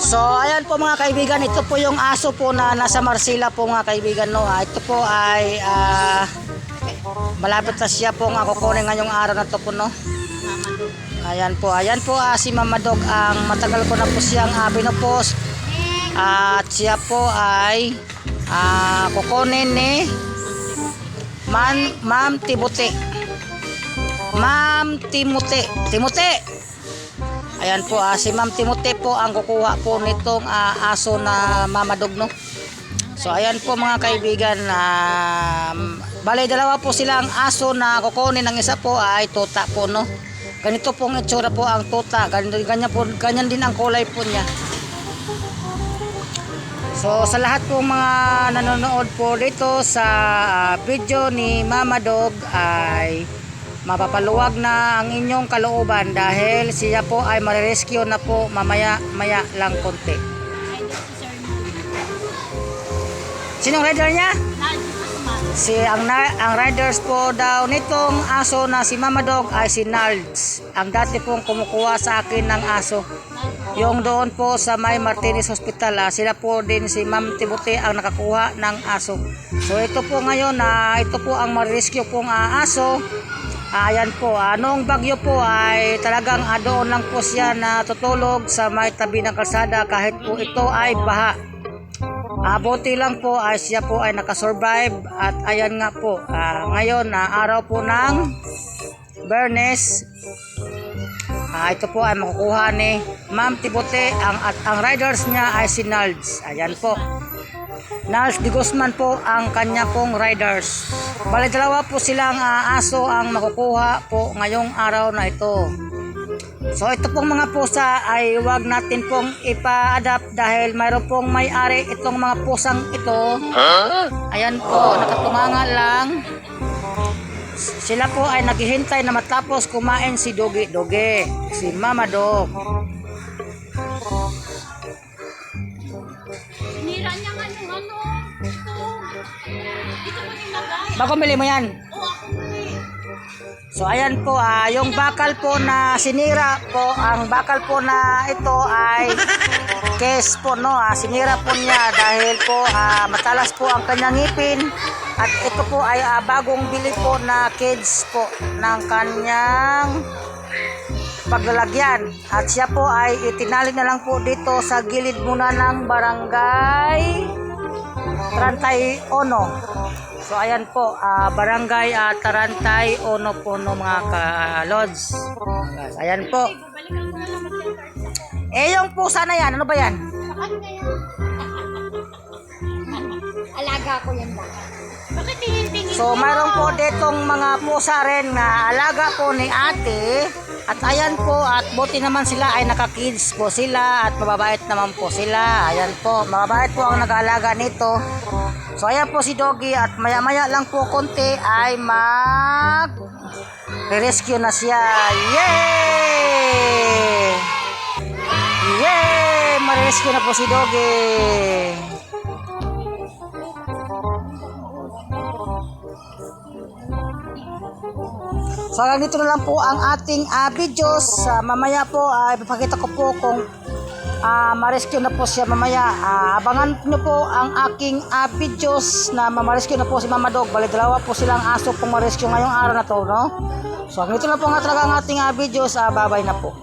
So, ayan po mga kaibigan, ito po yung aso po na nasa Marsila po mga kaibigan. No? Ah, ito po ay ah, malapit na siya po nga kukunin ngayong araw na to po. No? Ayan po, ayan po ah, si Mama Dog. Ang matagal ko na po siyang uh, pinupost. At siya po ay ah, kukunin ni Man, Ma'am Tibuti. Ma'am Timuti. Timuti! Ayan po, ah, si Ma'am Timote po ang kukuha po nitong ah, aso na mamadog, no? So, ayan po mga kaibigan, um, bali dalawa po silang aso na kukunin. Ang isa po ay tuta po, no? Ganito pong itsura po ang tuta. Ganyan, ganyan, po, ganyan din ang kulay po niya. So, sa lahat po mga nanonood po dito sa ah, video ni Mama Dog ay mapapaluwag na ang inyong kalooban dahil siya po ay marirescue na po mamaya maya lang konti. Sinong rider niya? Si ang na, ang riders po daw nitong aso na si Mama Dog ay si Nalds. Ang dati pong kumukuha sa akin ng aso. Yung doon po sa May Martinez Hospital, ah, sila po din si Ma'am Tibuti ang nakakuha ng aso. So ito po ngayon na ito po ang ma-rescue pong ah, aso. Ah, ayan po, ah, noong bagyo po ay talagang ah, doon lang po siya natutulog sa may tabi ng kalsada kahit po ito ay baha. Ah, buti lang po ay siya po ay nakasurvive at ayan nga po, ah, ngayon na araw po ng Bernes, Ah, ito po ay makukuha ni Ma'am Tibote ang at ang riders niya ay si Nalds. Ayan po. Nalds de Guzman po ang kanya pong riders. Bali dalawa po silang ah, aso ang makukuha po ngayong araw na ito. So ito pong mga pusa ay wag natin pong ipa-adapt dahil mayroon pong may-ari itong mga pusang ito. Ayan po, nakatunganga lang. Sila po ay naghihintay na matapos kumain si Dogi Doge, si Mama Dog. Nilagay. Bago mili mo yan. So ayan po, ah, yung bakal po na sinira po, ang bakal po na ito ay case po no, ah, sinira po niya dahil po ah, matalas po ang kanyang ngipin at ito po ay ah, bagong bili po na cage po ng kanyang paglalagyan at siya po ay itinali na lang po dito sa gilid muna ng barangay Tarantay Ono. So ayan po, ah, barangay ah, Tarantay Ono po no mga ka-lods. Ayan po. Eh yung pusa na yan, ano ba yan? Alaga ko yan ba? Bakit tingin-tingin So mayroon po ditong mga pusa rin na alaga po ni ate. At ayan po, at buti naman sila ay naka-kids po sila at mababait naman po sila. Ayan po, mababait po ang nag-aalaga nito. So ayan po si Doggy at maya-maya lang po konti ay mag rescue na siya. Yay! Yay! Ma-rescue na po si Doggy. So dito na lang po ang ating uh, videos. Ah, mamaya po ay ipapakita ko po kung ah, ma-rescue na po siya mamaya. Ah, abangan niyo po ang aking ah, videos na ma-rescue na po si Mama Dog. Bali dalawa po silang aso pong ma-rescue ngayong araw na to, no? So hanggang dito na po nga talaga ang ating ah, videos. Ah, bye-bye na po.